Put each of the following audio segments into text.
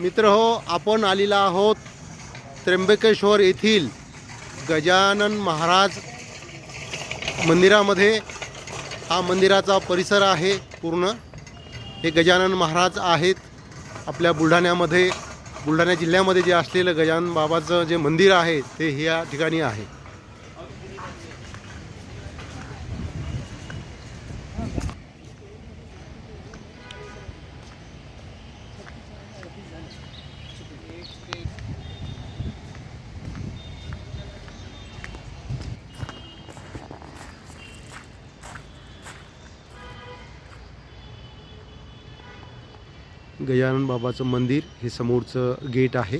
मित्र हो आपण आलेला आहोत त्र्यंबकेश्वर येथील गजानन महाराज मंदिरामध्ये. हा मंदिराचा परिसर आहे पूर्ण. हे गजानन महाराज आहेत आपल्या बुलढाण्यामध्ये. बुलढाणा जिल्ह्यामध्ये जे असलेलं गजानन बाबाचं जे मंदिर आहे ते ह्या ठिकाणी आहे. गजानन बाबाचं मंदिर हे समोरचं गेट आहे.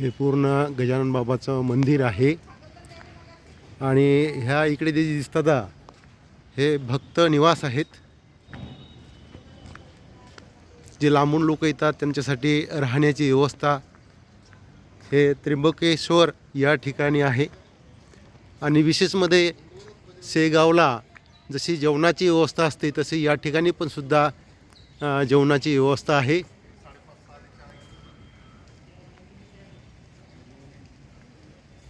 हे पूर्ण गजानन बाबाचं मंदिर आहे. आणि ह्या इकडे जे दिसतात हे भक्त निवास आहेत. जे लांबून लोक येतात त्यांच्यासाठी राहण्याची व्यवस्था हे त्र्यंबकेश्वर या ठिकाणी आहे. आणि विशेषमध्ये शेगावला जशी जेवणाची व्यवस्था असते तशी या ठिकाणी पण सुद्धा जेवणाची व्यवस्था आहे.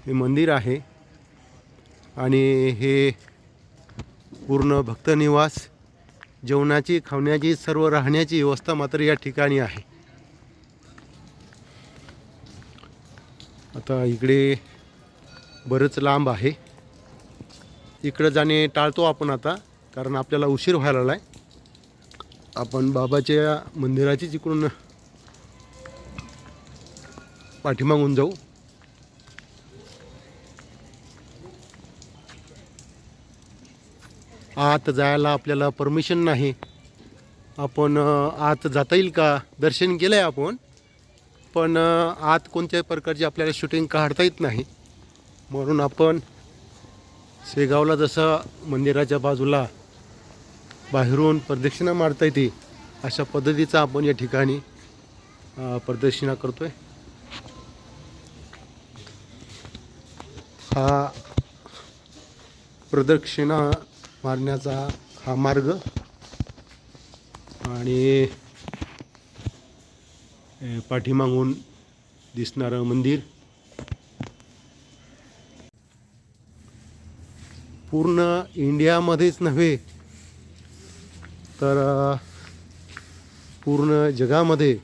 हे मंदिर आहे. आणि हे पूर्ण भक्तनिवास जेवणाची खावण्याची सर्व राहण्याची व्यवस्था मात्र या ठिकाणी आहे. आता इकडे बरंच लांब आहे. इकडं जाणे टाळतो आपण आता कारण आपल्याला उशीर व्हायला आला आहे आपण बाबाच्या मंदिराचीच इकडून पाठीमागून जाऊ. आत जायला आपल्याला परमिशन नाही. आपण आत जाता येईल का? दर्शन केलं आहे आपण. पण आत कोणत्याही प्रकारची आपल्याला शूटिंग काढता येत नाही. म्हणून आपण शेगावला जसं मंदिराच्या बाजूला बाहेरून प्रदक्षिणा मारता येते अशा पद्धतीचा आपण या ठिकाणी प्रदक्षिणा करतो आहे हा प्रदक्षिणा मारण्याचा हा मार्ग. आणि पाठीमागून दिसणारं मंदिर. पूर्ण इंडियामध्येच नव्हे तर पूर्ण जगामध्ये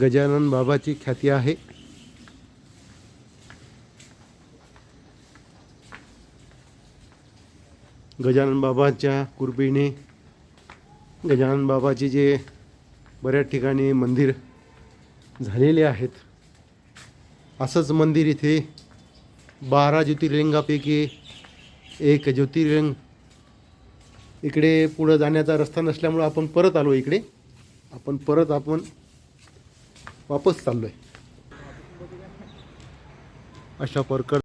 गजानन बाबाची ख्याती आहे. गजानन बाबाच्या कृपेने गजानन बाबाचे जे बऱ्याच ठिकाणी मंदिर झालेले आहेत असंच मंदिर इथे बारा ज्योतिर्लिंगापैकी एक ज्योतिर्लिंग इकडे पुढं जाण्याचा रस्ता नसल्यामुळं आपण परत आलो इकडे. आपण परत आपण वापस चाललो आहे अशा प्रकार